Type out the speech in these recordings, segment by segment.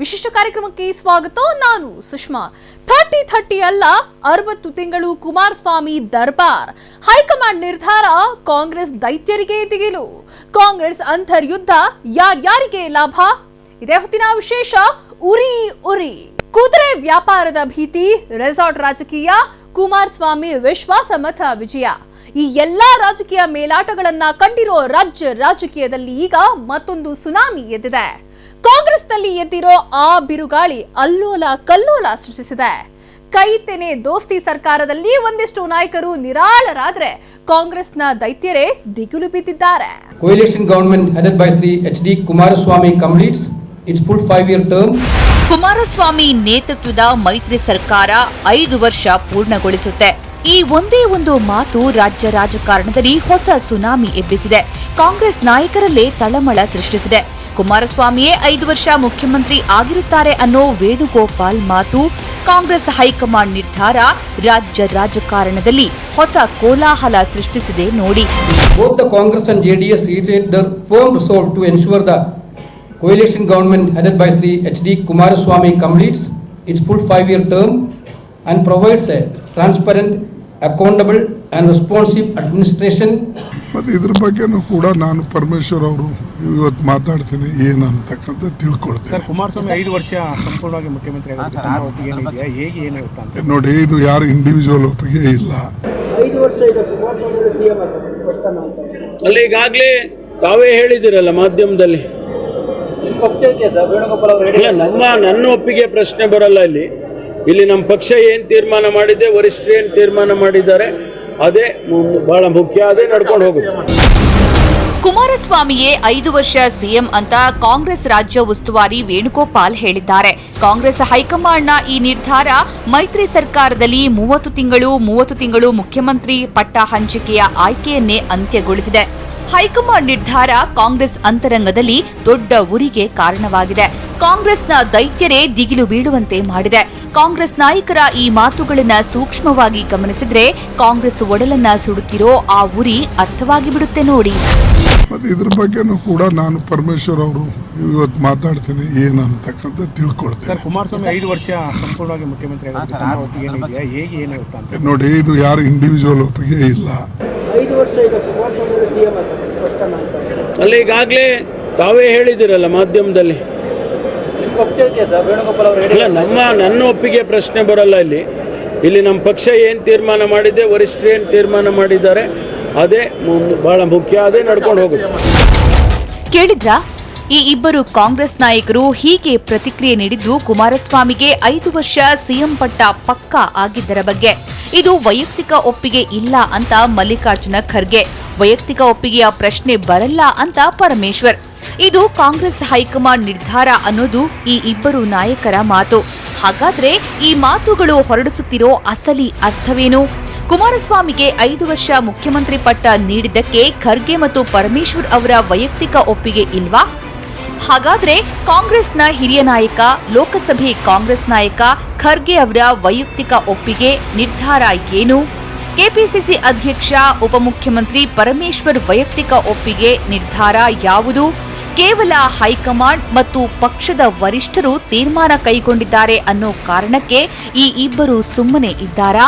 ವಿಶೇಷ ಕಾರ್ಯಕ್ರಮಕ್ಕೆ ಸ್ವಾಗತ. ನಾನು ಸುಷ್ಮಾ. ಥರ್ಟಿ ಥರ್ಟಿ ಅಲ್ಲ, ಅರವತ್ತು ತಿಂಗಳು ಕುಮಾರಸ್ವಾಮಿ ದರ್ಬಾರ್. ಹೈಕಮಾಂಡ್ ನಿರ್ಧಾರ ಕಾಂಗ್ರೆಸ್ ದೈತ್ಯರಿಗೆ ದಿಗಿಲು. ಕಾಂಗ್ರೆಸ್ ಅಂತರ್ಯುದ್ಧ ಯಾರ್ಯಾರಿಗೆ ಲಾಭ? ಇದೇ ಹೊತ್ತಿನ ವಿಶೇಷ, ಉರಿ ಉರಿ. ಕುದುರೆ ವ್ಯಾಪಾರದ ಭೀತಿ, ರೆಸಾರ್ಟ್ ರಾಜಕೀಯ, ಕುಮಾರಸ್ವಾಮಿ ವಿಶ್ವಾಸ ಮತ ವಿಜಯ. ಈ ಎಲ್ಲಾ ರಾಜಕೀಯ ಮೇಲಾಟಗಳನ್ನ ಕಂಡಿರೋ ರಾಜ್ಯ ರಾಜಕೀಯದಲ್ಲಿ ಈಗ ಮತ್ತೊಂದು ಸುನಾಮಿ ಎದ್ದಿದೆ. ಕಾಂಗ್ರೆಸ್ನಲ್ಲಿ ಎದ್ದಿರೋ ಆ ಬಿರುಗಾಳಿ ಅಲ್ಲೋಲ ಕಲ್ಲೋಲ ಸೃಷ್ಟಿಸಿದೆ. ಕೈತೆನೆ ದೋಸ್ತಿ ಸರ್ಕಾರದಲ್ಲಿ ಒಂದಿಷ್ಟು ನಾಯಕರು ನಿರಾಳರಾದ್ರೆ ಕಾಂಗ್ರೆಸ್ನ ದೈತ್ಯರೇ ದಿಗಿಲು ಬಿದ್ದಿದ್ದಾರೆ Coalition government headed by Sri H.D. Kumaraswamy completes its full five-year term. Kumaraswamy ನೇತೃತ್ವದ ಮೈತ್ರಿ ಸರ್ಕಾರ ಐದು ವರ್ಷ ಪೂರ್ಣಗೊಳಿಸುತ್ತೆ. ಈ ಒಂದೇ ಒಂದು ಮಾತು ರಾಜ್ಯ ರಾಜಕಾರಣದಲ್ಲಿ ಹೊಸ ಸುನಾಮಿ ಎಬ್ಬಿಸಿದೆ. ಕಾಂಗ್ರೆಸ್ ನಾಯಕರಲ್ಲೇ ತಳಮಳ ಸೃಷ್ಟಿಸಿದೆ. ಕುಮಾರಸ್ವಾಮಿಯೇ ಐದು ವರ್ಷ ಮುಖ್ಯಮಂತ್ರಿ ಆಗಿರುತ್ತಾರೆ ಅನ್ನೋ ವೇಣುಗೋಪಾಲ್ ಮಾತು ಕಾಂಗ್ರೆಸ್ ಹೈಕಮಾಂಡ್ ನಿರ್ಧಾರ ರಾಜ್ಯ ರಾಜಕಾರಣದಲ್ಲಿ ಹೊಸ ಕೋಲಾಹಲ ಸೃಷ್ಟಿಸಿದೆ ನೋಡಿ Both the Congress and JDS reiterate their firm resolve to ensure the coalition government headed by H.D. Kumaraswamy completes its full five-year term and provides a transparent, accountable and responsive administration ಮತ್ತು ಇದ್ರ ಬಗ್ಗೆನೂ ಕೂಡ ನಾನು ಪರಮೇಶ್ವರ್ ಅವರು ಇವತ್ತು ಮಾತಾಡ್ತೀನಿ ಏನು ಅಂತಕ್ಕಂಥ ತಿಳ್ಕೊಳ್ತೀನಿ. ಸರ್ ಕುಮಾರಸ್ವಾಮಿ ಐದು ವರ್ಷ ಸಂಪೂರ್ಣವಾಗಿ ಮುಖ್ಯಮಂತ್ರಿ ಹೇಗೆ ಏನಾಗುತ್ತೆ ಅಂತ? ನೋಡಿ ಇದು ಯಾರು ಇಂಡಿವಿಜುವಲ್ ಒಪ್ಪಿಗೆ ಇಲ್ಲ. ಅಲ್ಲ ಈಗಾಗಲೇ ತಾವೇ ಹೇಳಿದಿರಲ್ಲ ಮಾಧ್ಯಮದಲ್ಲಿ. ನಮ್ಮ ನನ್ನ ಒಪ್ಪಿಗೆ ಪ್ರಶ್ನೆ ಬರಲ್ಲ ಇಲ್ಲಿ. ಇಲ್ಲಿ ನಮ್ಮ ಪಕ್ಷ ಏನು ತೀರ್ಮಾನ ಮಾಡಿದೆ ವರಿಷ್ಠರು ಏನು ತೀರ್ಮಾನ ಮಾಡಿದ್ದಾರೆ ಅದೇ ಬಹಳ ಮುಖ್ಯ, ಅದೇ ನಡ್ಕೊಂಡು ಹೋಗುತ್ತೆ ಕುಮಾರಸ್ವಾಮಿಯೇ ಐದು ವರ್ಷ ಸಿಎಂ ಅಂತ ಕಾಂಗ್ರೆಸ್ ರಾಜ್ಯ ಉಸ್ತುವಾರಿ ವೇಣುಗೋಪಾಲ್ ಹೇಳಿದ್ದಾರೆ. ಕಾಂಗ್ರೆಸ್ ಹೈಕಮಾಂಡ್ನ ಈ ನಿರ್ಧಾರ ಮೈತ್ರಿ ಸರ್ಕಾರದಲ್ಲಿ ಮೂವತ್ತು ತಿಂಗಳು ಮೂವತ್ತು ತಿಂಗಳು ಮುಖ್ಯಮಂತ್ರಿ ಪಟ್ಟ ಹಂಚಿಕೆಯ ಆಯ್ಕೆಯನ್ನೇ ಅಂತ್ಯಗೊಳಿಸಿದೆ. ಹೈಕಮಾಂಡ್ ನಿರ್ಧಾರ ಕಾಂಗ್ರೆಸ್ ಅಂತರಂಗದಲ್ಲಿ ದೊಡ್ಡ ಉರಿಗೆ ಕಾರಣವಾಗಿದೆ. ಕಾಂಗ್ರೆಸ್ನ ದೈತ್ಯರೇ ದಿಗಿಲು ಬೀಳುವಂತೆ ಮಾಡಿದೆ. ಕಾಂಗ್ರೆಸ್ ನಾಯಕರ ಈ ಮಾತುಗಳನ್ನು ಸೂಕ್ಷ್ಮವಾಗಿ ಗಮನಿಸಿದ್ರೆ ಕಾಂಗ್ರೆಸ್ ಒಡಲನ್ನ ಸುಡುತ್ತಿರೋ ಆ ಉರಿ ಅರ್ಥವಾಗಿ ಬಿಡುತ್ತೆ ನೋಡಿ. ಮತ್ತು ಇದ್ರ ಬಗ್ಗೆನೂ ಕೂಡ ನಾನು ಪರಮೇಶ್ವರ್ ಅವರು ಇವತ್ತು ಮಾತಾಡ್ತೀನಿ ಏನು ಅಂತಕ್ಕಂಥ ತಿಳ್ಕೊಳ್ತೀನಿ. ಸರ್ ಕುಮಾರಸ್ವಾಮಿ ಐದು ವರ್ಷ ಸಂಪೂರ್ಣವಾಗಿ ಮುಖ್ಯಮಂತ್ರಿ ನೋಡಿ ಇದು ಯಾರು ಇಂಡಿವಿಜುವಲ್ ಒಪ್ಪಿಗೆ ಇಲ್ಲ. ಅಲ್ಲ ಈಗಾಗಲೇ ತಾವೇ ಹೇಳಿದಿರಲ್ಲ ಮಾಧ್ಯಮದಲ್ಲಿ. ಇಲ್ಲ ನಮ್ಮ ನನ್ನ ಒಪ್ಪಿಗೆ ಪ್ರಶ್ನೆ ಬರಲ್ಲ ಇಲ್ಲಿ. ಇಲ್ಲಿ ನಮ್ಮ ಪಕ್ಷ ಏನು ತೀರ್ಮಾನ ಮಾಡಿದೆ ವರಿಷ್ಠರು ಏನು ತೀರ್ಮಾನ ಮಾಡಿದ್ದಾರೆ ಅದೇ ಬಹಳ ಮುಖ್ಯ ಅದೇ ನಡ್ಕೊಂಡು ಹೋಗುತ್ತೆ. ಕೇಳಿದ್ರಾ? ಈ ಇಬ್ಬರು ಕಾಂಗ್ರೆಸ್ ನಾಯಕರು ಹೀಗೆ ಪ್ರತಿಕ್ರಿಯೆ ನೀಡಿದ್ದು ಕುಮಾರಸ್ವಾಮಿಗೆ ಐದು ವರ್ಷ ಸಿಎಂ ಪಟ್ಟ ಪಕ್ಕಾ ಆಗಿದ್ದರ ಬಗ್ಗೆ. ಇದು ವೈಯಕ್ತಿಕ ಒಪ್ಪಿಗೆ ಇಲ್ಲ ಅಂತ ಮಲ್ಲಿಕಾರ್ಜುನ ಖರ್ಗೆ. ವೈಯಕ್ತಿಕ ಒಪ್ಪಿಗೆಯ ಪ್ರಶ್ನೆ ಬರಲ್ಲ ಅಂತ ಪರಮೇಶ್ವರ್. ಇದು ಕಾಂಗ್ರೆಸ್ ಹೈಕಮಾಂಡ್ ನಿರ್ಧಾರ ಅನ್ನೋದು ಈ ಇಬ್ಬರು ನಾಯಕರ ಮಾತು. ಹಾಗಾದ್ರೆ ಈ ಮಾತುಗಳು ಹೊರಡಿಸುತ್ತಿರೋ ಅಸಲಿ ಅರ್ಥವೇನು? ಕುಮಾರಸ್ವಾಮಿಗೆ ಐದು ವರ್ಷ ಮುಖ್ಯಮಂತ್ರಿ ಪಟ್ಟ ನೀಡಿದ್ದಕ್ಕೆ ಖರ್ಗೆ ಮತ್ತು ಪರಮೇಶ್ವರ್ ಅವರ ವೈಯಕ್ತಿಕ ಒಪ್ಪಿಗೆ ಇಲ್ವಾ? ಹಾಗಾದ್ರೆ ಕಾಂಗ್ರೆಸ್ನ ಹಿರಿಯ ನಾಯಕ, ಲೋಕಸಭೆ ಕಾಂಗ್ರೆಸ್ ನಾಯಕ ಖರ್ಗೆ ಅವರ ವೈಯಕ್ತಿಕ ಒಪ್ಪಿಗೆ ನಿರ್ಧಾರ ಏನು? ಕೆಪಿಸಿಸಿ ಅಧ್ಯಕ್ಷ, ಉಪಮುಖ್ಯಮಂತ್ರಿ ಪರಮೇಶ್ವರ್ ವೈಯಕ್ತಿಕ ಒಪ್ಪಿಗೆ ನಿರ್ಧಾರ ಯಾವುದು? ಕೇವಲ ಹೈಕಮಾಂಡ್ ಮತ್ತು ಪಕ್ಷದ ವರಿಷ್ಠರು ತೀರ್ಮಾನ ಕೈಗೊಂಡಿದ್ದಾರೆ ಅನ್ನೋ ಕಾರಣಕ್ಕೆ ಈ ಇಬ್ಬರು ಸುಮ್ಮನೆ ಇದ್ದಾರಾ?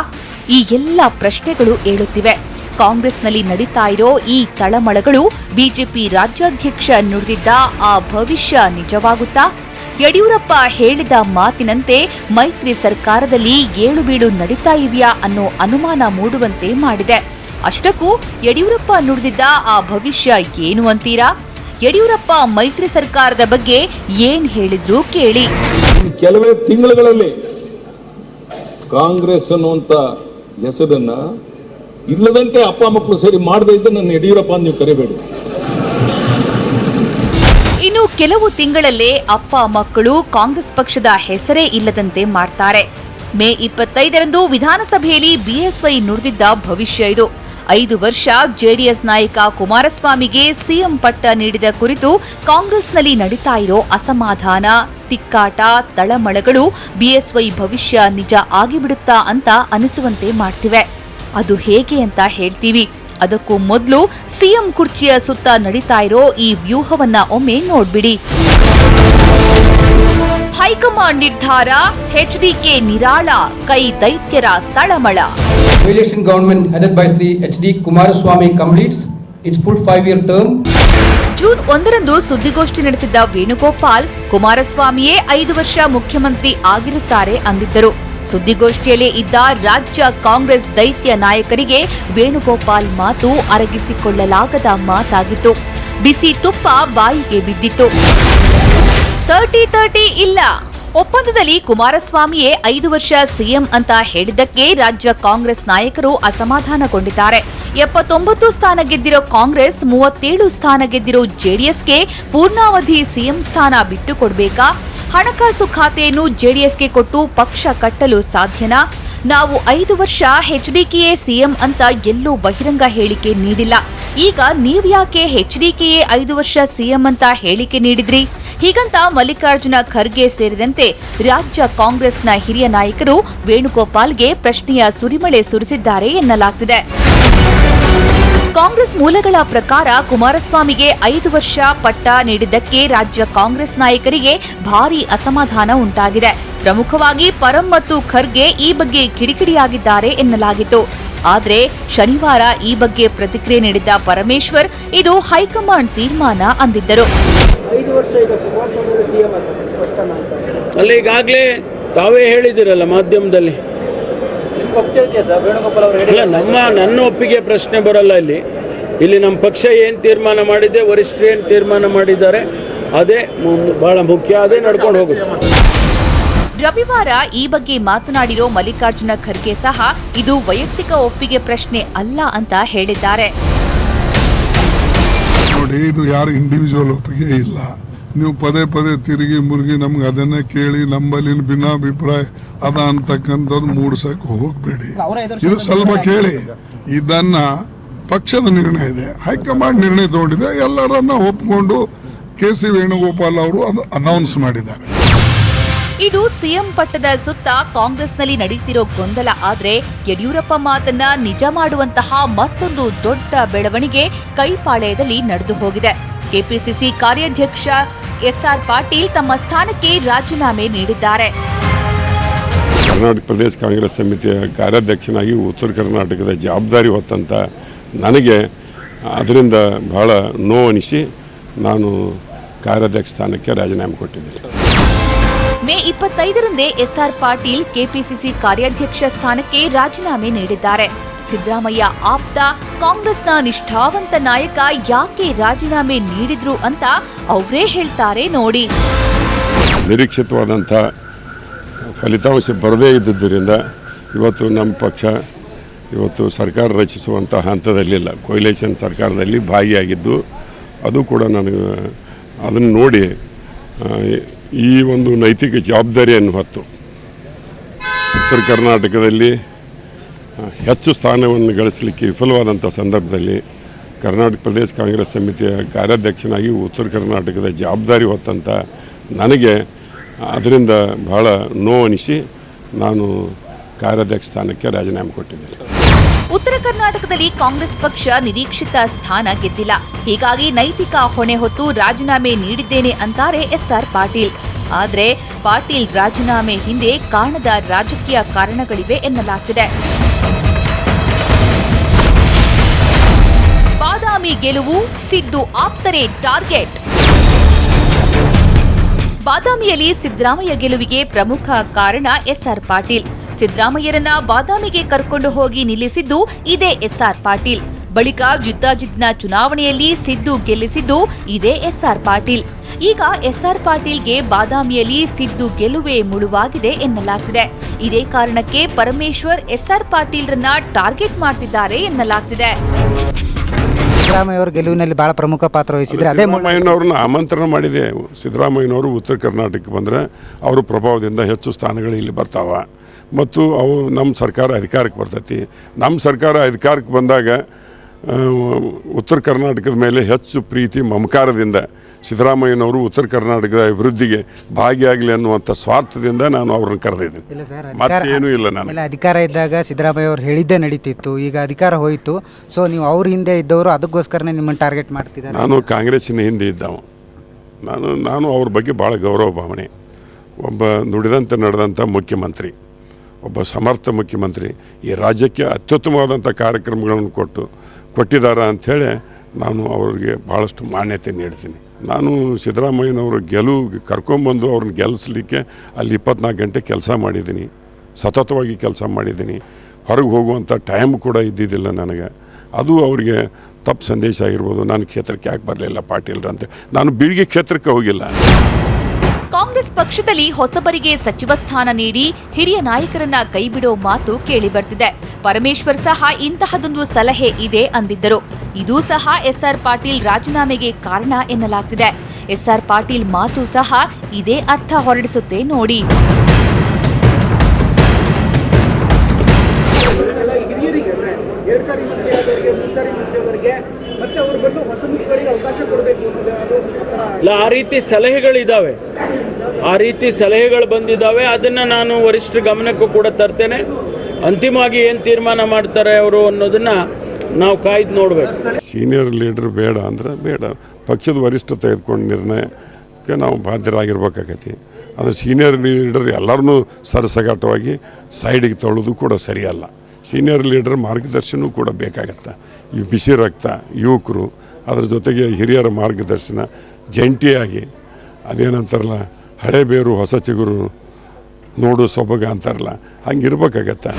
ಈ ಎಲ್ಲ ಪ್ರಶ್ನೆಗಳು ಏಳುತ್ತಿವೆ. ಕಾಂಗ್ರೆಸ್ನಲ್ಲಿ ನಡೀತಾ ಇರೋ ಈ ತಳಮಳಗಳು ಬಿಜೆಪಿ ರಾಜ್ಯಾಧ್ಯಕ್ಷ ನುಡಿದಿದ್ದ ಆ ಭವಿಷ್ಯ ನಿಜವಾಗುತ್ತಾ? ಯಡಿಯೂರಪ್ಪ ಹೇಳಿದ ಮಾತಿನಂತೆ ಮೈತ್ರಿ ಸರ್ಕಾರದಲ್ಲಿ ಏಳು ಬೀಳು ನಡೀತಾ ಇವೆಯಾ ಅನ್ನೋ ಅನುಮಾನ ಮೂಡುವಂತೆ ಮಾಡಿದೆ. ಅಷ್ಟಕ್ಕೂ ಯಡಿಯೂರಪ್ಪ ನುಡಿದಿದ್ದ ಆ ಭವಿಷ್ಯ ಏನು ಅಂತೀರಾ? ಯಡಿಯೂರಪ್ಪ ಮೈತ್ರಿ ಸರ್ಕಾರದ ಬಗ್ಗೆ ಏನ್ ಹೇಳಿದ್ರು ಕೇಳಿ. ಕೆಲವೇ ತಿಂಗಳುಗಳಲ್ಲಿ ಕಾಂಗ್ರೆಸ್ ಅನ್ನುವಂಥ ಹೆಸರನ್ನ ಇಲ್ಲದಂತೆ ಅಪ್ಪ ಮಕ್ಕಳು ಸರಿ ಮಾಡದೇ ಇದ್ದ ನನ್ನ ಯಡಿಯೂರಪ್ಪ ನೀವು ಕರಿಬೇಡಿ. ಇನ್ನು ಕೆಲವು ತಿಂಗಳಲ್ಲೇ ಅಪ್ಪ ಮಕ್ಕಳು ಕಾಂಗ್ರೆಸ್ ಪಕ್ಷದ ಹೆಸರೇ ಇಲ್ಲದಂತೆ ಮಾಡ್ತಾರೆ. ಮೇ ಇಪ್ಪತ್ತೈದರಂದು ವಿಧಾನಸಭೆಯಲ್ಲಿ ಬಿಎಸ್ವೈ ನುಡಿದಿದ್ದ ಭವಿಷ್ಯ ಇದು. ಐದು ವರ್ಷ ಜೆಡಿಎಸ್ ನಾಯಕ ಕುಮಾರಸ್ವಾಮಿಗೆ ಸಿಎಂ ಪಟ್ಟ ನೀಡಿದ ಕುರಿತು ಕಾಂಗ್ರೆಸ್ನಲ್ಲಿ ನಡೀತಾ ಇರೋ ಅಸಮಾಧಾನ, ತಿಕ್ಕಾಟ, ತಳಮಳಗಳು ಬಿಎಸ್ವೈ ಭವಿಷ್ಯ ನಿಜ ಆಗಿಬಿಡುತ್ತಾ ಅಂತ ಅನಿಸುವಂತೆ ಮಾಡ್ತಿವೆ. ಅದು ಹೇಗೆ ಅಂತ ಹೇಳ್ತೀವಿ. ಅದಕ್ಕೂ ಮೊದಲು ಸಿಎಂ ಕುರ್ಚಿಯ ಸುತ್ತ ನಡೀತಾ ಇರೋ ಈ ವ್ಯೂಹವನ್ನ ಒಮ್ಮೆ ನೋಡ್ಬಿಡಿ. ಹೈಕಮಾಂಡ್ ನಿರ್ಧಾರ ಎಚ್ಡಿಕೆ ನಿರಾಳ, ಕೈ ದೈತ್ಯರ ತಳಮಳ. Coalition government, headed by Sri H.D. Kumaraswamy, completes its full five-year term. June ಒಂದರಂದು ಸುದ್ದಿಗೋಷ್ಠಿ ನಡೆಸಿದ್ದ ವೇಣುಗೋಪಾಲ್, ಕುಮಾರಸ್ವಾಮಿಯೇ ಐದು ವರ್ಷ ಮುಖ್ಯಮಂತ್ರಿ ಆಗಿರುತ್ತಾರೆ ಅಂದಿದ್ದರು. ಸುದ್ದಿಗೋಷ್ಠಿಯಲ್ಲಿ ಇದ್ದ ರಾಜ್ಯ ಕಾಂಗ್ರೆಸ್ ದೈತ್ಯ ನಾಯಕರಿಗೆ ವೇಣುಗೋಪಾಲ್ ಮಾತು ಅರಗಿಸಿಕೊಳ್ಳಲಾಗದ ಮಾತಾಗಿತ್ತು. ಬಿಸಿ ತುಪ್ಪ ಬಾಯಿಗೆ ಬಿದ್ದಿತ್ತು. ತರ್ಟಿ ತರ್ಟಿ ಇಲ್ಲ. ಒಪ್ಪಂದದಲ್ಲಿ ಕುಮಾರಸ್ವಾಮಿಯೇ ಐದು ವರ್ಷ ಸಿಎಂ ಅಂತ ಹೇಳಿದ್ದಕ್ಕೆ ರಾಜ್ಯ ಕಾಂಗ್ರೆಸ್ ನಾಯಕರು ಅಸಮಾಧಾನಗೊಂಡಿದ್ದಾರೆ. ಎಪ್ಪತ್ತೊಂಬತ್ತು ಸ್ಥಾನ ಗೆದ್ದಿರೋ ಕಾಂಗ್ರೆಸ್, ಮೂವತ್ತೇಳು ಸ್ಥಾನ ಗೆದ್ದಿರೋ ಜೆಡಿಎಸ್ಗೆ ಪೂರ್ಣಾವಧಿ ಸಿಎಂ ಸ್ಥಾನ ಬಿಟ್ಟುಕೊಡ್ಬೇಕಾ? ಹಣಕಾಸು ಖಾತೆಯನ್ನು ಜೆಡಿಎಸ್ಗೆ ಕೊಟ್ಟು ಪಕ್ಷ ಕಟ್ಟಲು ಸಾಧ್ಯನಾ? ನಾವು ಐದು ವರ್ಷ ಎಚ್ಡಿಕೆಯೇ ಸಿಎಂ ಅಂತ ಎಲ್ಲೂ ಬಹಿರಂಗ ಹೇಳಿಕೆ ನೀಡಿಲ್ಲ. ಈಗ ನೀವ್ಯಾಕೆ ಎಚ್ಡಿಕೆಯೇ ಐದು ವರ್ಷ ಸಿಎಂ ಅಂತ ಹೇಳಿಕೆ ನೀಡಿದ್ರಿ? ಹೀಗಂತ ಮಲ್ಲಿಕಾರ್ಜುನ ಖರ್ಗೆ ಸೇರಿದಂತೆ ರಾಜ್ಯ ಕಾಂಗ್ರೆಸ್ನ ಹಿರಿಯ ನಾಯಕರು ವೇಣುಗೋಪಾಲ್ಗೆ ಪ್ರಶ್ನೆಯ ಸುರಿಮಳೆ ಸುರಿಸಿದ್ದಾರೆ ಎನ್ನಲಾಗ್ತಿದೆ. ಕಾಂಗ್ರೆಸ್ ಮೂಲಗಳ ಪ್ರಕಾರ ಕುಮಾರಸ್ವಾಮಿಗೆ ಐದು ವರ್ಷ ಪಟ್ಟ ನೀಡಿದ್ದಕ್ಕೆ ರಾಜ್ಯ ಕಾಂಗ್ರೆಸ್ ನಾಯಕರಿಗೆ ಭಾರಿ ಅಸಮಾಧಾನ ಉಂಟಾಗಿದೆ. ಪ್ರಮುಖವಾಗಿ ಪರಂ ಮತ್ತು ಖರ್ಗೆ ಈ ಬಗ್ಗೆ ಕಿಡಿಕಿಡಿಯಾಗಿದ್ದಾರೆ ಎನ್ನಲಾಗಿತ್ತು. ಆದರೆ ಶನಿವಾರ ಈ ಬಗ್ಗೆ ಪ್ರತಿಕ್ರಿಯೆ ನೀಡಿದ್ದ ಪರಮೇಶ್ವರ್, ಇದು ಹೈಕಮಾಂಡ್ ತೀರ್ಮಾನ ಅಂದಿದ್ದರು. ಅಲ್ಲ ಈಗಾಗಲೇ ತಾವೇ ಹೇಳಿದಿರಲ್ಲ ಮಾಧ್ಯಮದಲ್ಲಿ. ಅಲ್ಲ ನಮ್ಮ ನನ್ನ ಒಪ್ಪಿಗೆ ಪ್ರಶ್ನೆ ಬರಲ್ಲ ಇಲ್ಲಿ. ಇಲ್ಲಿ ನಮ್ಮ ಪಕ್ಷ ಏನು ತೀರ್ಮಾನ ಮಾಡಿದೆ ವರಿಷ್ಠರು ಏನು ತೀರ್ಮಾನ ಮಾಡಿದ್ದಾರೆ ಅದೇ ಮುಂದ್- ಬಹಳ ಮುಖ್ಯ ಅದೇ ನಡ್ಕೊಂಡು ಹೋಗುತ್ತೆ. ರವಿವಾರ ಈ ಬಗ್ಗೆ ಮಾತನಾಡಿರೋ ಮಲ್ಲಿಕಾರ್ಜುನ ಖರ್ಗೆ ಸಹ ಇದು ವೈಯಕ್ತಿಕ ಒಪ್ಪಿಗೆ ಪ್ರಶ್ನೆ ಅಲ್ಲ ಅಂತ ಹೇಳಿದ್ದಾರೆ. ಇದು ಯಾರು ಇಂಡಿವಿಜುವಲ್ ಒಪ್ಪಿಗೆ ಇಲ್ಲ. ನೀವು ಪದೇ ಪದೇ ತಿರುಗಿ ಮುರುಗಿ ನಮ್ಗೆ ಅದನ್ನೇ ಕೇಳಿ ನಂಬಲ್ಲಿ ಭಿನ್ನಾಭಿಪ್ರಾಯ ಅದ ಅಂತಕ್ಕಂಥದ್ದು ಮೂಡ್ಸಕ್ಕೆ ಹೋಗ್ಬೇಡಿ. ಇದು ಸ್ವಲ್ಪ ಕೇಳಿ. ಇದನ್ನ ಪಕ್ಷದ ನಿರ್ಣಯ ಇದೆ. ಹೈಕಮಾಂಡ್ ನಿರ್ಣಯ ತಗೊಂಡಿದೆ. ಎಲ್ಲರನ್ನ ಒಪ್ಕೊಂಡು ಕೆ ಸಿ ವೇಣುಗೋಪಾಲ್ ಅವರು ಅದು ಅನೌನ್ಸ್ ಮಾಡಿದ್ದಾರೆ. ಇದು ಸಿಎಂ ಪಟ್ಟದ ಸುತ್ತ ಕಾಂಗ್ರೆಸ್ನಲ್ಲಿ ನಡೆಯುತ್ತಿರೋ ಗೊಂದಲ. ಆದರೆ ಯಡಿಯೂರಪ್ಪ ಮಾತನ್ನ ನಿಜ ಮಾಡುವಂತಹ ಮತ್ತೊಂದು ದೊಡ್ಡ ಬೆಳವಣಿಗೆ ಕೈಪಾಳ್ಯದಲ್ಲಿ ನಡೆದು ಹೋಗಿದೆ. ಕೆಪಿಸಿಸಿ ಕಾರ್ಯಾಧ್ಯಕ್ಷ ಎಸ್ಆರ್ ಪಾಟೀಲ್ ತಮ್ಮ ಸ್ಥಾನಕ್ಕೆ ರಾಜೀನಾಮೆ ನೀಡಿದ್ದಾರೆ. ಕರ್ನಾಟಕ ಪ್ರದೇಶ ಕಾಂಗ್ರೆಸ್ ಸಮಿತಿಯ ಕಾರ್ಯಾಧ್ಯಕ್ಷನಾಗಿ ಉತ್ತರ ಕರ್ನಾಟಕದ ಜವಾಬ್ದಾರಿ ಹೊತ್ತಂತ ನನಗೆ ಅದರಿಂದ ಬಹಳ ನೋವು ಅನಿಸಿ ನಾನು ಕಾರ್ಯಾಧ್ಯಕ್ಷ ಸ್ಥಾನಕ್ಕೆ ರಾಜೀನಾಮೆ ಕೊಟ್ಟಿದ್ದೇನೆ. ಮೇ ಇಪ್ಪತ್ತೈದರಂದೇ ಎಸ್ಆರ್ ಪಾಟೀಲ್ ಕೆಪಿಸಿಸಿ ಕಾರ್ಯಾಧ್ಯಕ್ಷ ಸ್ಥಾನಕ್ಕೆ ರಾಜೀನಾಮೆ ನೀಡಿದ್ದಾರೆ. ಸಿದ್ದರಾಮಯ್ಯ ಆಪ್ತ, ಕಾಂಗ್ರೆಸ್ನ ನಿಷ್ಠಾವಂತ ನಾಯಕ ಯಾಕೆ ರಾಜೀನಾಮೆ ನೀಡಿದ್ರು ಅಂತ ಅವರೇ ಹೇಳ್ತಾರೆ ನೋಡಿ. ನಿರೀಕ್ಷಿತವಾದಂಥ ಫಲಿತಾಂಶ ಬರದೇ ಇದ್ದುದರಿಂದ ಇವತ್ತು ನಮ್ಮ ಪಕ್ಷ ಇವತ್ತು ಸರ್ಕಾರ ರಚಿಸುವಂಥ ಹಂತದಲ್ಲಿಲ್ಲ. ಕೊಯ್ಲೇಷನ್ ಸರ್ಕಾರದಲ್ಲಿ ಭಾಗಿಯಾಗಿದ್ದು ಅದು ಕೂಡ ನನಗೆ ಅದನ್ನು ನೋಡಿ ಈ ಒಂದು ನೈತಿಕ ಜವಾಬ್ದಾರಿಯನ್ನು ಹೊತ್ತು ಉತ್ತರ ಕರ್ನಾಟಕದಲ್ಲಿ ಹೆಚ್ಚು ಸ್ಥಾನವನ್ನು ಗಳಿಸಲಿಕ್ಕೆ ವಿಫಲವಾದಂಥ ಸಂದರ್ಭದಲ್ಲಿ ಕರ್ನಾಟಕ ಪ್ರದೇಶ ಕಾಂಗ್ರೆಸ್ ಸಮಿತಿಯ ಕಾರ್ಯಾಧ್ಯಕ್ಷನಾಗಿ ಉತ್ತರ ಕರ್ನಾಟಕದ ಜವಾಬ್ದಾರಿ ಹೊತ್ತಂತ ನನಗೆ ಅದರಿಂದ ಬಹಳ ನೋವು ನಾನು ಕಾರ್ಯಾಧ್ಯಕ್ಷ ಸ್ಥಾನಕ್ಕೆ ರಾಜೀನಾಮೆ ಕೊಟ್ಟಿದ್ದೇನೆ. ಉತ್ತರ ಕರ್ನಾಟಕದಲ್ಲಿ ಕಾಂಗ್ರೆಸ್ ಪಕ್ಷ ನಿರೀಕ್ಷಿತ ಸ್ಥಾನ ಗೆದ್ದಿಲ್ಲ. ಹೀಗಾಗಿ ನೈತಿಕ ಹೊಣೆ ಹೊತ್ತು ರಾಜೀನಾಮೆ ನೀಡಿದ್ದೇನೆ ಅಂತಾರೆ ಎಸ್ಆರ್ ಪಾಟೀಲ್. ಆದರೆ ಪಾಟೀಲ್ ರಾಜೀನಾಮೆ ಹಿಂದೆ ಕಾಣದ ರಾಜಕೀಯ ಕಾರಣಗಳಿವೆ ಎನ್ನಲಾಗ್ತಿದೆ ಬಾದಾಮಿ ಗೆಲುವು ಸಿದ್ದು ಆಪ್ತರೇ ಟಾರ್ಗೆಟ್. ಬಾದಾಮಿಯಲ್ಲಿ ಸಿದ್ದರಾಮಯ್ಯ ಗೆಲುವಿಗೆ ಪ್ರಮುಖ ಕಾರಣ ಎಸ್ಆರ್ ಪಾಟೀಲ್. ಸಿದ್ದರಾಮಯ್ಯರನ್ನ ಬಾದಾಮಿಗೆ ಕರ್ಕೊಂಡು ಹೋಗಿ ನಿಲ್ಲಿಸಿದ್ದು ಇದೇ ಎಸ್ಆರ್ ಪಾಟೀಲ್. ಬಳಿಕ ಜಿದ್ದಾಜಿದ್ದಿನ ಚುನಾವಣೆಯಲ್ಲಿ ಸಿದ್ದು ಗೆಲ್ಲಿಸಿದ್ದು ಇದೇ ಎಸ್ಆರ್ ಪಾಟೀಲ್. ಈಗ ಎಸ್ಆರ್ ಪಾಟೀಲ್ಗೆ ಬಾದಾಮಿಯಲ್ಲಿ ಸಿದ್ದು ಗೆಲುವೆ ಮುಳುವಾಗಿದೆ ಎನ್ನಲಾಗ್ತಿದೆ. ಇದೇ ಕಾರಣಕ್ಕೆ ಪರಮೇಶ್ವರ್ ಎಸ್ಆರ್ ಪಾಟೀಲ್ರನ್ನ ಟಾರ್ಗೆಟ್ ಮಾಡ್ತಿದ್ದಾರೆ ಎನ್ನಲಾಗ್ತಿದೆ. ಸಿದ್ದರಾಮಯ್ಯವರ ಗೆಲುವಿನಲ್ಲಿ ಬಹಳ ಪ್ರಮುಖ ಪಾತ್ರ ವಹಿಸಿದ್ರೆ ಅದೇ ಸಿದ್ದರಾಮಯ್ಯನವ್ರನ್ನ ಆಮಂತ್ರಣ ಮಾಡಿದೆ. ಸಿದ್ದರಾಮಯ್ಯನವರು ಉತ್ತರ ಕರ್ನಾಟಕಕ್ಕೆ ಬಂದರೆ ಅವರು ಪ್ರಭಾವದಿಂದ ಹೆಚ್ಚು ಸ್ಥಾನಗಳು ಇಲ್ಲಿ ಬರ್ತಾವ. ಮತ್ತು ಅವು ನಮ್ಮ ಸರ್ಕಾರ ಅಧಿಕಾರಕ್ಕೆ ಬರ್ತೈತಿ. ನಮ್ಮ ಸರ್ಕಾರ ಅಧಿಕಾರಕ್ಕೆ ಬಂದಾಗ ಉತ್ತರ ಕರ್ನಾಟಕದ ಮೇಲೆ ಹೆಚ್ಚು ಪ್ರೀತಿ ಮಮಕಾರದಿಂದ ಸಿದ್ದರಾಮಯ್ಯನವರು ಉತ್ತರ ಕರ್ನಾಟಕದ ಅಭಿವೃದ್ಧಿಗೆ ಭಾಗಿಯಾಗಲಿ ಅನ್ನುವಂಥ ಸ್ವಾರ್ಥದಿಂದ ನಾನು ಅವ್ರನ್ನ ಕರೆದಿದ್ದೀನಿ. ಏನೂ ಮತ್ತೇನೂ ಇಲ್ಲ ನಾನು ಅಧಿಕಾರ ಇದ್ದಾಗ ಸಿದ್ದರಾಮಯ್ಯ ಅವರು ಹೇಳಿದ್ದೇ ನಡೀತಿತ್ತು. ಈಗ ಅಧಿಕಾರ ಹೋಯಿತು. ಸೊ ನೀವು ಅವ್ರ ಹಿಂದೆ ಇದ್ದವರು ಅದಕ್ಕೋಸ್ಕರನೇ ನಿಮ್ಮನ್ನು ಟಾರ್ಗೆಟ್ ಮಾಡ್ತಿದ್ದಾರೆ. ನಾನು ಕಾಂಗ್ರೆಸ್ಸಿನ ಹಿಂದೆ ಇದ್ದವ. ನಾನು ನಾನು ಅವ್ರ ಬಗ್ಗೆ ಭಾಳ ಗೌರವ ಭಾವನೆ. ಒಬ್ಬ ನುಡಿದಂತೆ ನಡೆದಂಥ ಮುಖ್ಯಮಂತ್ರಿ. ಒಬ್ಬ ಸಮರ್ಥ ಮುಖ್ಯಮಂತ್ರಿ ಈ ರಾಜ್ಯಕ್ಕೆ ಅತ್ಯುತ್ತಮವಾದಂಥ ಕಾರ್ಯಕ್ರಮಗಳನ್ನು ಕೊಟ್ಟು ಕೊಟ್ಟಿದ್ದಾರೆ ಅಂಥೇಳಿ ನಾನು ಅವರಿಗೆ ಭಾಳಷ್ಟು ಮಾನ್ಯತೆ ನೀಡ್ತೀನಿ. ನಾನು ಸಿದ್ದರಾಮಯ್ಯನವರು ಗೆಲುವು ಕರ್ಕೊಂಬಂದು ಅವ್ರನ್ನ ಗೆಲ್ಲಿಸ್ಲಿಕ್ಕೆ ಅಲ್ಲಿ ಇಪ್ಪತ್ನಾಲ್ಕು ಗಂಟೆ ಕೆಲಸ ಮಾಡಿದ್ದೀನಿ. ಸತತವಾಗಿ ಕೆಲಸ ಮಾಡಿದ್ದೀನಿ. ಹೊರಗೆ ಹೋಗುವಂಥ ಟೈಮ್ ಕೂಡ ಇದ್ದಿದ್ದಿಲ್ಲ ನನಗೆ. ಅದು ಅವರಿಗೆ ತಪ್ಪು ಸಂದೇಶ ಆಗಿರ್ಬೋದು. ನಾನು ಕ್ಷೇತ್ರಕ್ಕೆ ಯಾಕೆ ಬರಲಿಲ್ಲ ಪಾಟೀಲ್ರ ಅಂತ ನಾನು ಬೀಳಿಗೆ ಕ್ಷೇತ್ರಕ್ಕೆ ಹೋಗಿಲ್ಲ. ಕಾಂಗ್ರೆಸ್ ಪಕ್ಷದಲ್ಲಿ ಹೊಸಬರಿಗೆ ಸಚಿವ ಸ್ಥಾನ ನೀಡಿ ಹಿರಿಯ ನಾಯಕರನ್ನ ಕೈಬಿಡೋ ಮಾತು ಕೇಳಿ ಬರ್ತಿದೆ ಪರಮೇಶ್ವರ್ ಸಹ ಇಂತಹದೊಂದು ಸಲಹೆ ಇದೆ ಅಂದಿದ್ದರು. ಇದೂ ಸಹ ಎಸ್ಆರ್ ಪಾಟೀಲ್ ರಾಜೀನಾಮೆಗೆ ಕಾರಣ ಎನ್ನಲಾಗ್ತಿದೆ. ಎಸ್ಆರ್ ಪಾಟೀಲ್ ಮಾತು ಸಹ ಇದೇ ಅರ್ಥ ಹೊರಡಿಸುತ್ತೆ ನೋಡಿ. ಆ ರೀತಿ ಸಲಹೆಗಳಿದ್ದಾವೆ ಆ ರೀತಿ ಸಲಹೆಗಳು ಬಂದಿದ್ದಾವೆ, ಅದನ್ನು ನಾನು ವರಿಷ್ಠ ಗಮನಕ್ಕೂ ಕೂಡ ತರ್ತೇನೆ. ಅಂತಿಮವಾಗಿ ಏನು ತೀರ್ಮಾನ ಮಾಡ್ತಾರೆ ಅವರು ಅನ್ನೋದನ್ನು ನಾವು ಕಾಯ್ದು ನೋಡಬೇಕು. ಸೀನಿಯರ್ ಲೀಡರ್ ಬೇಡ ಅಂದ್ರೆ ಬೇಡ. ಪಕ್ಷದ ವರಿಷ್ಠ ತೆಗೆದುಕೊಂಡು ನಿರ್ಣಯಕ್ಕೆ ನಾವು ಬಾಧ್ಯರಾಗಿರ್ಬೇಕಾಗೈತಿ. ಅದು ಸೀನಿಯರ್ ಲೀಡರ್ ಎಲ್ಲರನ್ನೂ ಸರಸಗಾಟವಾಗಿ ಸೈಡಿಗೆ ತೊಳೆದು ಕೂಡ ಸರಿಯಲ್ಲ. ಸೀನಿಯರ್ ಲೀಡರ್ ಮಾರ್ಗದರ್ಶನವೂ ಕೂಡ ಬೇಕಾಗತ್ತೆ. ಈ ಬಿಸಿ ರಕ್ತ, ಯುವಕರು, ಅದ್ರ ಜೊತೆಗೆ ಹಿರಿಯರ ಮಾರ್ಗದರ್ಶನ, ಜಂಟಿಯಾಗಿ, ಅದೇನಂತಾರಲ್ಲ ಹಳೆ ಬೇರು ಹೊಸ ಚಿಗುರು ನೋಡು ಸೊಬಗ ಅಂತಾರಲ್ಲ, ಹಂಗಿರ್ಬೇಕಾಗತ್ತೆ.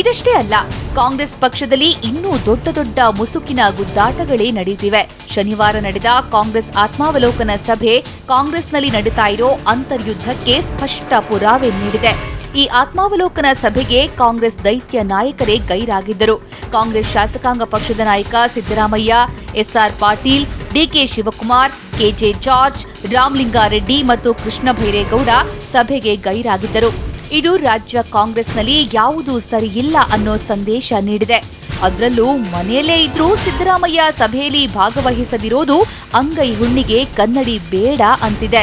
ಇದಷ್ಟೇ ಅಲ್ಲ, ಕಾಂಗ್ರೆಸ್ ಪಕ್ಷದಲ್ಲಿ ಇನ್ನೂ ದೊಡ್ಡ ದೊಡ್ಡ ಮುಸುಕಿನ ಗುದ್ದಾಟಗಳೇ ನಡೆಯುತ್ತಿವೆ. ಶನಿವಾರ ನಡೆದ ಕಾಂಗ್ರೆಸ್ ಆತ್ಮಾವಲೋಕನ ಸಭೆ ಕಾಂಗ್ರೆಸ್ನಲ್ಲಿ ನಡೀತಾ ಇರೋ ಅಂತರ್ಯುದ್ಧಕ್ಕೆ ಸ್ಪಷ್ಟ ಪುರಾವೆ ನೀಡಿದೆ. ಈ ಆತ್ಮಾವಲೋಕನ ಸಭೆಗೆ ಕಾಂಗ್ರೆಸ್ ದೈತ್ಯ ನಾಯಕರೇ ಗೈರಾಗಿದ್ದರು. ಕಾಂಗ್ರೆಸ್ ಶಾಸಕಾಂಗ ಪಕ್ಷದ ನಾಯಕ Siddaramaiah, SR Patil DK Shivakumar, KJ George, Ramalingareddy ಮತ್ತು ಕೃಷ್ಣ ಭೈರೇಗೌಡ ಸಭೆಗೆ ಗೈರಾಗಿದ್ದರು. ಇದು ರಾಜ್ಯ ಕಾಂಗ್ರೆಸ್ನಲ್ಲಿ ಯಾವುದೂ ಸರಿಯಿಲ್ಲ ಅನ್ನೋ ಸಂದೇಶ ನೀಡಿದೆ. ಅದರಲ್ಲೂ ಮನೆಯಲ್ಲೇ ಇದ್ರೂ ಸಿದ್ದರಾಮಯ್ಯ ಸಭೆಯಲ್ಲಿ ಭಾಗವಹಿಸದಿರೋದು ಅಂಗೈ ಹುಣ್ಣಿಗೆ ಕನ್ನಡಿ ಬೇಡ ಅಂತಿದೆ.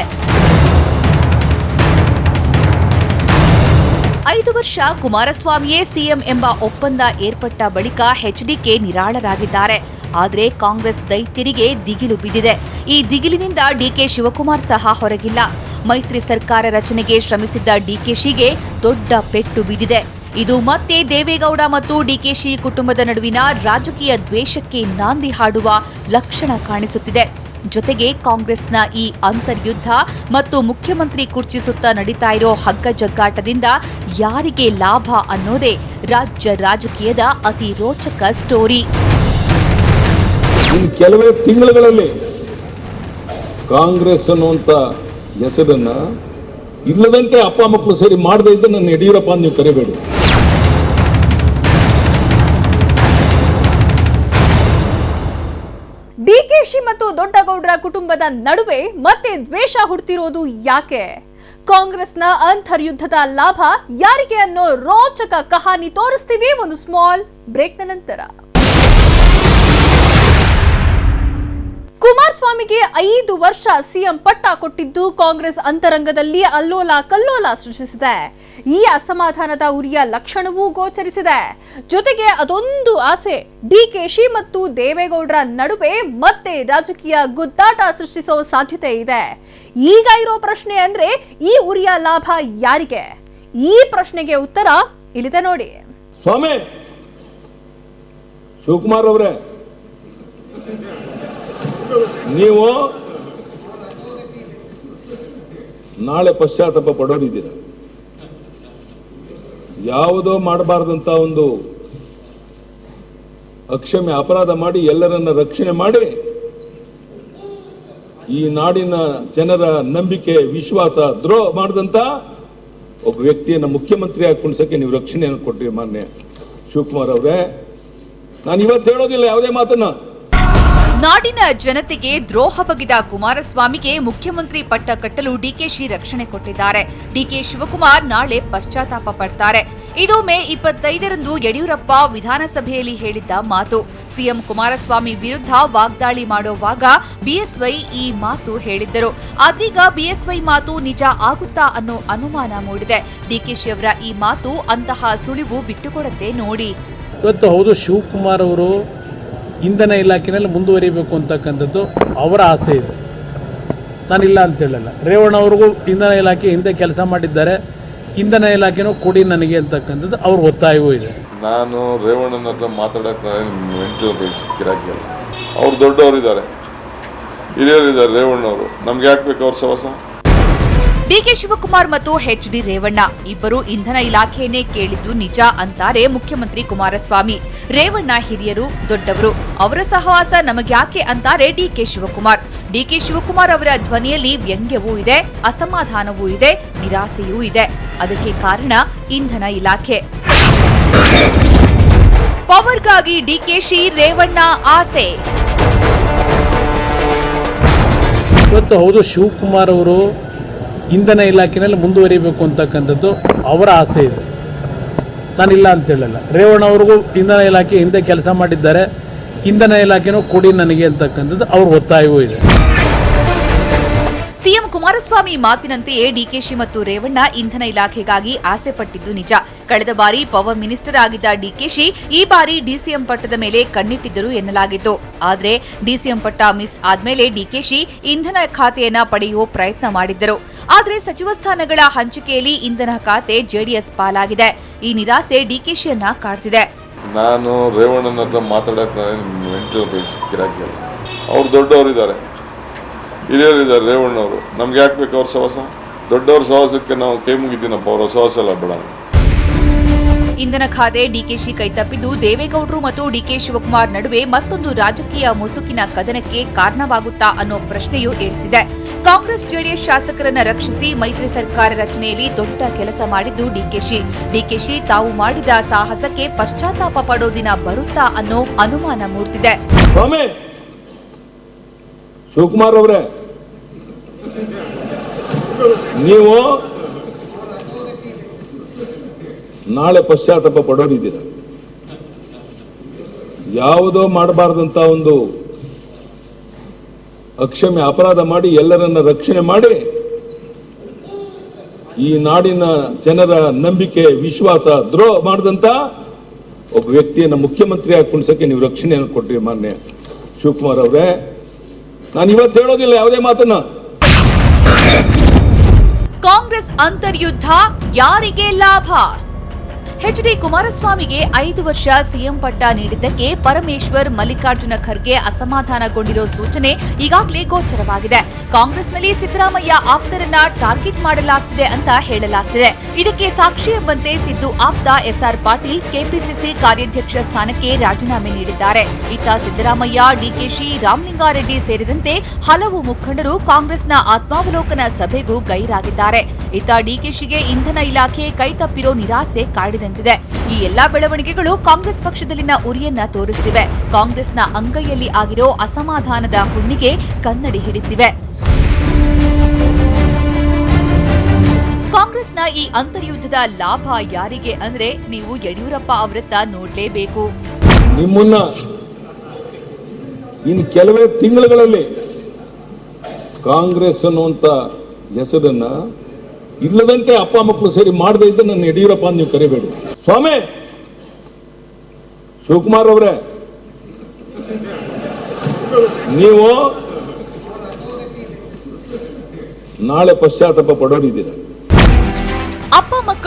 ಐದು ವರ್ಷ ಕುಮಾರಸ್ವಾಮಿಯೇ ಸಿಎಂ ಎಂಬ ಒಪ್ಪಂದ ಏರ್ಪಟ್ಟ ಬಳಿಕ ಎಚ್ಡಿಕೆ ನಿರಾಳರಾಗಿದ್ದಾರೆ. ಆದರೆ ಕಾಂಗ್ರೆಸ್ ದೈತ್ಯರಿಗೆ ದಿಗಿಲು ಬಿದ್ದಿದೆ. ಈ ದಿಗಿಲಿನಿಂದ ಡಿಕೆ ಶಿವಕುಮಾರ್ ಸಹ ಹೊರಗಿಲ್ಲ. ಮೈತ್ರಿ ಸರ್ಕಾರ ರಚನೆಗೆ ಶ್ರಮಿಸಿದ್ದ ಡಿಕೆಶಿಗೆ ದೊಡ್ಡ ಪೆಟ್ಟು ಬಿದ್ದಿದೆ. ಇದು ಮತ್ತೆ ದೇವೇಗೌಡ ಮತ್ತು ಡಿಕೆಶಿ ಕುಟುಂಬದ ನಡುವಿನ ರಾಜಕೀಯ ದ್ವೇಷಕ್ಕೆ ನಾಂದಿ ಹಾಡುವ ಲಕ್ಷಣ ಕಾಣಿಸುತ್ತಿದೆ. ಜೊತೆಗೆ ಕಾಂಗ್ರೆಸ್ನ ಈ ಅಂತರ್ಯುದ್ಧ ಮತ್ತು ಮುಖ್ಯಮಂತ್ರಿ ಕುರ್ಚಿ ಸುತ್ತ ನಡೀತಾ ಇರೋ ಹಗ್ಗ ಜಗ್ಗಾಟದಿಂದ ಯಾರಿಗೆ ಲಾಭ ಅನ್ನೋದೇ ರಾಜ್ಯ ರಾಜಕೀಯದ ಅತಿ ರೋಚಕ ಸ್ಟೋರಿ ಇನ್ನು ಕೆಲವೇ ತಿಂಗಳುಗಳಲ್ಲಿ ಕಾಂಗ್ರೆಸ್ ಅನ್ನುವಂಥ ಹೆಸರನ್ನ ಇಲ್ಲದಂತೆ ಅಪ್ಪ ಮಕ್ಕಳು ಸೇರಿ ಮಾಡದೇ ಇದ್ದ ನನ್ನ ಯಡಿಯೂರಪ್ಪ ಅಂತ ನೀವು ಕರಿಬೇಡಿ. ಡಿಕೆಶಿ ಮತ್ತು ದೊಡ್ಡಗೌಡರ ಕುಟುಂಬದ ನಡುವೆ ಮತ್ತೆ ದ್ವೇಷ ಹುಡ್ತಿರೋದು ಯಾಕೆ? ಕಾಂಗ್ರೆಸ್ನ ಅಂತರ್ಯುದ್ಧದ ಲಾಭ ಯಾರಿಗೆ ಅನ್ನೋ ರೋಚಕ ಕಹಾನಿ ತೋರಿಸ್ತೀವಿ ಒಂದು ಸ್ಮಾಲ್ ಬ್ರೇಕ್ನ ನಂತರ. ಕುಮಾರಸ್ವಾಮಿಗೆ ಐದು ವರ್ಷ ಸಿಎಂ ಪಟ್ಟ ಕೊಟ್ಟಿದ್ದು ಕಾಂಗ್ರೆಸ್ ಅಂತರಂಗದಲ್ಲಿ ಅಲ್ಲೋಲ ಕಲ್ಲೋಲ ಸೃಷ್ಟಿಸಿದೆ. ಈ ಅಸಮಾಧಾನದ ಉರಿಯ ಲಕ್ಷಣವೂ ಗೋಚರಿಸಿದೆ. ಜೊತೆಗೆ ಅದೊಂದು ಆಸೆ ಡಿಕೆಶಿ ಮತ್ತು ದೇವೇಗೌಡರ ನಡುವೆ ಮತ್ತೆ ರಾಜಕೀಯ ಗುದ್ದಾಟ ಸೃಷ್ಟಿಸೋ ಸಾಧ್ಯತೆ ಇದೆ. ಈಗ ಇರೋ ಪ್ರಶ್ನೆ ಅಂದ್ರೆ ಈ ಉರಿಯ ಲಾಭ ಯಾರಿಗೆ? ಈ ಪ್ರಶ್ನೆಗೆ ಉತ್ತರ ಇಳಿದೆ ನೋಡಿ. ಸ್ವಾಮಿ, ಶಿವಕುಮಾರ್ ಅವರೇ. ನೀವು ನಾಳೆ ಪಶ್ಚಾತ್ತಾಪ ಪಡೋರಿದ್ದೀರ. ಯಾವುದೋ ಮಾಡಬಾರ್ದಂತ ಒಂದು ಅಕ್ಷಮ್ಯ ಅಪರಾಧ ಮಾಡಿ ಎಲ್ಲರನ್ನ ರಕ್ಷಣೆ ಮಾಡಿ ಈ ನಾಡಿನ ಜನರ ನಂಬಿಕೆ, ವಿಶ್ವಾಸ ದ್ರೋಹ ಮಾಡಿದಂತ ಒಬ್ಬ ವ್ಯಕ್ತಿಯನ್ನ ಮುಖ್ಯಮಂತ್ರಿ ಆಗಿ ನೀವು ರಕ್ಷಣೆಯನ್ನು ಕೊಟ್ಟಿರಿ ಮಾನ್ಯ ಶಿವಕುಮಾರ್ ಅವರೇ. ನಾನು ಇವತ್ತು ಹೇಳೋದಿಲ್ಲ, ಯಾವುದೇ ಮಾತನ್ನ. ನಾಡಿನ ಜನತೆಗೆ ದ್ರೋಹ ಬಗೆದ ಕುಮಾರಸ್ವಾಮಿಗೆ ಮುಖ್ಯಮಂತ್ರಿ ಪಟ್ಟ ಕಟ್ಟಲು ಡಿಕೆಶಿ ರಕ್ಷಣೆ ಕೊಟ್ಟಿದ್ದಾರೆ. ಡಿಕೆ ಶಿವಕುಮಾರ್ ನಾಳೆ ಪಶ್ಚಾತ್ತಾಪ ಪಡ್ತಾರೆ. ಇದು ಮೇ ಇಪ್ಪತ್ತೈದರಂದು ಯಡಿಯೂರಪ್ಪ ವಿಧಾನಸಭೆಯಲ್ಲಿ ಹೇಳಿದ್ದ ಮಾತು. ಸಿಎಂ ಕುಮಾರಸ್ವಾಮಿ ವಿರುದ್ಧ ವಾಗ್ದಾಳಿ ಮಾಡುವಾಗ ಬಿಎಸ್ವೈ ಈ ಮಾತು ಹೇಳಿದ್ದರು. ಆದ್ರೀಗ ಬಿಎಸ್ವೈ ಮಾತು ನಿಜ ಆಗುತ್ತಾ ಅನ್ನೋ ಅನುಮಾನ ಮೂಡಿದೆ. ಡಿಕೆಶಿ ಅವರ ಈ ಮಾತು ಅಂತಹ ಸುಳಿವು ಬಿಟ್ಟುಕೊಡದೆ ನೋಡಿ. ಇವತ್ತು ಹೌದು, ಶಿವಕುಮಾರ್ ಅವರು ಇಂಧನ ಇಲಾಖೆಯಲ್ಲಿ ಮುಂದುವರಿಬೇಕು ಅಂತಕ್ಕಂಥದ್ದು ಅವರ ಆಸೆ ಇದೆ. ನಾನಿಲ್ಲ ಅಂತ ಹೇಳಲ್ಲ. ರೇವಣ್ಣ ಅವ್ರಿಗೂ ಇಂಧನ ಇಲಾಖೆ ಹಿಂದೆ ಕೆಲಸ ಮಾಡಿದ್ದಾರೆ. ಇಂಧನ ಇಲಾಖೆನೂ ಕೊಡಿ ನನಗೆ ಅಂತಕ್ಕಂಥದ್ದು ಅವ್ರ ಒತ್ತಾಯವೂ ಇದೆ. ನಾನು ರೇವಣ್ಣನ ಹತ್ರ ಮಾತಾಡಕ್ಕೆ ಅವ್ರು ದೊಡ್ಡವರು ಇದ್ದಾರೆ ಹಿರಿಯರು ಇದ್ದಾರೆ ರೇವಣ್ಣವರು. ನಮ್ಗೆ ಯಾಕೆ ಬೇಕು ಅವ್ರ ಸವಸ? ಡಿಕೆ ಶಿವಕುಮಾರ್ ಮತ್ತು ಎಚ್ ಡಿ ರೇವಣ್ಣ ಇಬ್ಬರು ಇಂಧನ ಇಲಾಖೆಯನ್ನೇ ಕೇಳಿದ್ದು ನಿಜ ಅಂತಾರೆ ಮುಖ್ಯಮಂತ್ರಿ ಕುಮಾರಸ್ವಾಮಿ. ರೇವಣ್ಣ ಹಿರಿಯರು, ದೊಡ್ಡವರು, ಅವರ ಸಹವಾಸ ನಮಗ್ಯಾಕೆ ಅಂತಾರೆ ಡಿಕೆ ಶಿವಕುಮಾರ್. ಡಿಕೆ ಶಿವಕುಮಾರ್ ಅವರ ಧ್ವನಿಯಲ್ಲಿ ವ್ಯಂಗ್ಯವೂ ಇದೆ, ಅಸಮಾಧಾನವೂ ಇದೆ, ನಿರಾಸೆಯೂ ಇದೆ. ಅದಕ್ಕೆ ಕಾರಣ ಇಂಧನ ಇಲಾಖೆ. ಪವರ್ಗಾಗಿ ಡಿಕೆಶಿ ರೇವಣ್ಣ ಆಸೆ. ಇವತ್ತು ಹೌದು ಶಿವಕುಮಾರ್ ಅವರು ಇಂಧನ ಇಲಾಖೆಯಲ್ಲಿ ಮುಂದುವರಿಬೇಕು ಅಂತಕ್ಕಂಥದ್ದು ಅವರ ಆಸೆ ಇದೆ. ನಾನಿಲ್ಲ ಅಂತ ಹೇಳಲ್ಲ. ರೇವಣ್ಣ ಅವ್ರಿಗೂ ಇಂಧನ ಇಲಾಖೆ ಹಿಂದೆ ಕೆಲಸ ಮಾಡಿದ್ದಾರೆ. ಇಂಧನ ಇಲಾಖೆನೂ ಕೊಡಿ ನನಗೆ ಅಂತಕ್ಕಂಥದ್ದು ಅವ್ರ ಒತ್ತಾಯವೂ ಇದೆ. ಸಿಎಂ ಕುಮಾರಸ್ವಾಮಿ ಮಾತಿನಂತೆಯೇ ಡಿಕೆಶಿ ಮತ್ತು ರೇವಣ್ಣ ಇಂಧನ ಇಲಾಖೆಗಾಗಿ ಆಸೆ ಪಟ್ಟಿದ್ದು ನಿಜ. ಕಳೆದ ಬಾರಿ ಪವರ್ ಮಿನಿಸ್ಟರ್ ಆಗಿದ್ದ ಡಿಕೆಶಿ ಈ ಬಾರಿ ಡಿಸಿಎಂ ಪಟ್ಟದ ಮೇಲೆ ಕಣ್ಣಿಟ್ಟಿದ್ದರು ಎನ್ನಲಾಗಿತ್ತು. ಆದರೆ ಡಿಸಿಎಂ ಪಟ್ಟ ಮಿಸ್ ಆದ್ಮೇಲೆ ಡಿಕೆಶಿ ಇಂಧನ ಖಾತೆಯನ್ನ ಪಡೆಯುವ ಪ್ರಯತ್ನ ಮಾಡಿದ್ದರು. ಆದರೆ ಸಚಿವ ಸ್ಥಾನಗಳ ಹಂಚಿಕೆಯಲ್ಲಿ ಇಂಧನ ಖಾತೆ ಜೆಡಿಎಸ್ ಪಾಲಾಗಿದೆ. ಈ ನಿರಾಸೆ ಡಿಕೆಶಿಯನ್ನ ಕಾಡ್ತಿದೆ. ನಾನು ರೇವಣ್ಣನ ಹತ್ರ ಮಾತಾಡಕ್ಕೆ ಅವ್ರು ದೊಡ್ಡವರಿದ್ದಾರೆ. ಹಿರಿಯರಿದ್ದಾರೆ ರೇವಣ್ಣವರು. ನಮ್ಗೆ ಯಾಕೆ ಬೇಕು ಅವ್ರ ಸಹವಾಸ? ದೊಡ್ಡವ್ರ ಸಹವಾಸಕ್ಕೆ ನಾವು ಕೈ ಮುಗಿತೀನಪ್ಪ ಅವ್ರ ಸಹವಾಸ ಎಲ್ಲ ಬೇಡ ಇಂಧನ ಖಾತೆ ಡಿಕೆಶಿ ಕೈತಪ್ಪಿದ್ದು ದೇವೇಗೌಡರು ಮತ್ತು ಡಿಕೆ ಶಿವಕುಮಾರ್ ನಡುವೆ ಮತ್ತೊಂದು ರಾಜಕೀಯ ಮುಸುಕಿನ ಕದನಕ್ಕೆ ಕಾರಣವಾಗುತ್ತಾ ಅನ್ನೋ ಪ್ರಶ್ನೆಯೂ ಏಳ್ತಿದೆ ಕಾಂಗ್ರೆಸ್ ಜೆಡಿಎಸ್ ಶಾಸಕರನ್ನ ರಕ್ಷಿಸಿ ಮೈತ್ರಿ ಸರ್ಕಾರ ರಚನೆಯಲ್ಲಿ ದೊಡ್ಡ ಕೆಲಸ ಮಾಡಿದ್ದು ಡಿಕೆಶಿ ಡಿಕೆಶಿ ತಾವು ಮಾಡಿದ ಸಾಹಸಕ್ಕೆ ಪಶ್ಚಾತ್ತಾಪ ಪಡೋ ದಿನ ಬರುತ್ತಾ ಅನ್ನೋ ಅನುಮಾನ ಮೂಡ್ತಿದೆ. ಸ್ವಾಮಿ ಶಿವಕುಮಾರ್ ಅವರೇ. ನೀವು ನಾಳೆ ಪಶ್ಚಾತ್ತಾಪ ಪಡೋರಿದ್ದೀರ. ಯಾವುದೋ ಮಾಡಬಾರ್ದಂತ ಒಂದು ಅಕ್ಷಮ್ಯ ಅಪರಾಧ ಮಾಡಿ ಎಲ್ಲರನ್ನ ರಕ್ಷಣೆ ಮಾಡಿ ಈ ನಾಡಿನ ಜನರ ನಂಬಿಕೆ, ವಿಶ್ವಾಸ ದ್ರೋಹ ಮಾಡಿದಂತ ಒಬ್ಬ ವ್ಯಕ್ತಿಯನ್ನ ಮುಖ್ಯಮಂತ್ರಿ ಆಗಿ ಕುಣಿಸಕ್ಕೆ ನೀವು ರಕ್ಷಣೆಯನ್ನು ಕೊಟ್ಟಿರಿ ಮಾನ್ಯ ಶಿವಕುಮಾರ್ ಅವರೇ. ನಾನು ಇವತ್ತು ಹೇಳೋದಿಲ್ಲ ಯಾವುದೇ ಮಾತನ್ನ. ಕಾಂಗ್ರೆಸ್ ಅಂತರ್ಯುದ್ಧ ಯಾರಿಗೆ ಲಾಭ? ಎಚ್ ಡಿ ಕುಮಾರಸ್ವಾಮಿಗೆ ಐದು ವರ್ಷ ಸಿಎಂ ಪಟ್ಟ ನೀಡಿದ್ದಕ್ಕೆ ಪರಮೇಶ್ವರ್ ಮಲ್ಲಿಕಾರ್ಜುನ ಖರ್ಗೆ ಅಸಮಾಧಾನಗೊಂಡಿರೋ ಸೂಚನೆ ಈಗಾಗಲೇ ಗೋಚರವಾಗಿದೆ. ಕಾಂಗ್ರೆಸ್ನಲ್ಲಿ ಸಿದ್ದರಾಮಯ್ಯ ಆಪ್ತರನ್ನ ಟಾರ್ಗೆಟ್ ಮಾಡಲಾಗ್ತಿದೆ ಅಂತ ಹೇಳಲಾಗ್ತಿದೆ. ಇದಕ್ಕೆ ಸಾಕ್ಷಿ ಎಂಬಂತೆ ಸಿದ್ದು ಆಪ್ತ ಎಸ್ಆರ್ ಪಾಟೀಲ್ ಕೆಪಿಸಿಸಿ ಕಾರ್ಯಾಧ್ಯಕ್ಷ ಸ್ಥಾನಕ್ಕೆ ರಾಜೀನಾಮೆ ನೀಡಿದ್ದಾರೆ. ಇತ್ತ ಸಿದ್ದರಾಮಯ್ಯ, ಡಿಕೆಶಿ ರಾಮಲಿಂಗಾರೆಡ್ಡಿ ಸೇರಿದಂತೆ ಹಲವು ಮುಖಂಡರು ಕಾಂಗ್ರೆಸ್ನ ಆತ್ಮಾವಲೋಕನ ಸಭೆಗೂ ಗೈರಾಗಿದ್ದಾರೆ. ಇತ್ತ ಡಿಕೆಶಿಗೆ ಇಂಧನ ಇಲಾಖೆ ಕೈತಪ್ಪಿರೋ ನಿರಾಸೆ ಕಾಡಿದಂತಿದೆ ಈ ಎಲ್ಲಾ ಬೆಳವಣಿಗೆಗಳು ಕಾಂಗ್ರೆಸ್ ಪಕ್ಷದಲ್ಲಿನ ಉರಿಯನ್ನ ತೋರಿಸುತ್ತಿವೆ ಕಾಂಗ್ರೆಸ್ನ ಅಂಗೈಯಲ್ಲಿ ಆಗಿರೋ ಅಸಮಾಧಾನದ ಹುಣ್ಣಿಗೆ ಕನ್ನಡಿ ಹಿಡಿತಿವೆ ಕಾಂಗ್ರೆಸ್ನ ಈ ಅಂತರ್ಯುದ್ಧದ ಲಾಭ ಯಾರಿಗೆ ಅಂದ್ರೆ ನೀವು ಯಡಿಯೂರಪ್ಪ ಅವರತ್ತ ನೋಡಲೇಬೇಕು. ನಿಮ್ಮನ್ನ ಇನ್ನು ಕೆಲವೇ ತಿಂಗಳುಗಳಲ್ಲಿ ಕಾಂಗ್ರೆಸ್ ಅನ್ನುವಂತ ಹೆಸರನ್ನ ಇಲ್ಲದಂತೆ ಅಪ್ಪ ಮಕ್ಕಳು ಸೇರಿ ಮಾಡದೇ ಇದ್ದ ನನ್ನ ಯಡಿಯೂರಪ್ಪ ನೀವು ಕರಿಬೇಡಿ. ಸ್ವಾಮಿ! ಶಿವಕುಮಾರ್ ಅವರೇ, ನೀವು ನಾಳೆ ಪಶ್ಚಾತ್ತಾಪ ಪಡೋರಿದ್ದೀರ.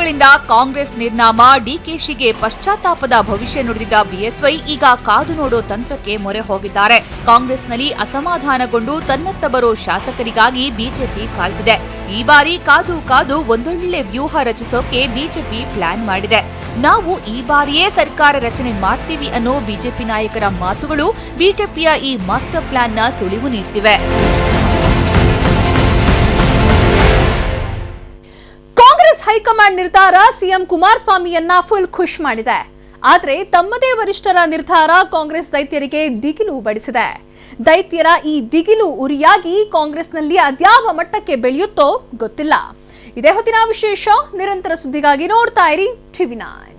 ಅಪ್ಪ ಕಾಂಗ್ರೆಸ್ ನಿರ್ನಾಮ, ಡಿಕೆಶಿಗೆ ಪಶ್ಚಾತ್ತಾಪದ ಭವಿಷ್ಯ ನುಡಿದಿದ್ದ ಬಿಎಸ್ವೈ ಈಗ ಕಾದು ನೋಡೋ ತಂತ್ರಕ್ಕೆ ಮೊರೆ ಹೋಗಿದ್ದಾರೆ. ಕಾಂಗ್ರೆಸ್ನಲ್ಲಿ ಅಸಮಾಧಾನಗೊಂಡು ತನ್ನತ್ತ ಬರೋ ಶಾಸಕರಿಗಾಗಿ ಬಿಜೆಪಿ ಕಾಯ್ದಿದೆ ಈ ಬಾರಿ ಕಾದು ಕಾದು ಒಂದೊಳ್ಳೆ ವ್ಯೂಹ ರಚಿಸೋಕೆ ಬಿಜೆಪಿ ಪ್ಲಾನ್ ಮಾಡಿದೆ. ನಾವು ಈ ಬಾರಿಯೇ ಸರ್ಕಾರ ರಚನೆ ಮಾಡ್ತೀವಿ ಅನ್ನೋ ಬಿಜೆಪಿ ನಾಯಕರ ಮಾತುಗಳು ಬಿಜೆಪಿಯ ಈ ಮಾಸ್ಟರ್ ಪ್ಲಾನ್ನ ಸುಳಿವು ನೀಡ್ತಿವೆ. ಹೈಕಮಾಂಡ್ ನಿರ್ಧಾರ ಸಿಎಂ ಕುಮಾರಸ್ವಾಮಿಯನ್ನ ಫುಲ್ ಖುಷ್ ಮಾಡಿದೆ. ಆದರೆ ತಮ್ಮದೇ ವರಿಷ್ಠರ ನಿರ್ಧಾರ ಕಾಂಗ್ರೆಸ್ ದೈತ್ಯರಿಗೆ ದಿಗಿಲು ಬಡಿಸಿದೆ. ದೈತ್ಯರ ಈ ದಿಗಿಲು ಉರಿಯಾಗಿ ಕಾಂಗ್ರೆಸ್ನಲ್ಲಿ ಅದ್ಯಾವ ಮಟ್ಟಕ್ಕೆ ಬೆಳೆಯುತ್ತೋ ಗೊತ್ತಿಲ್ಲ. ಇದೇ ಹೊತ್ತಿನ ವಿಶೇಷ, ನಿರಂತರ ಸುದ್ದಿಗಾಗಿ ನೋಡ್ತಾ ಇರಿ ಟಿವಿ ನೈನ್.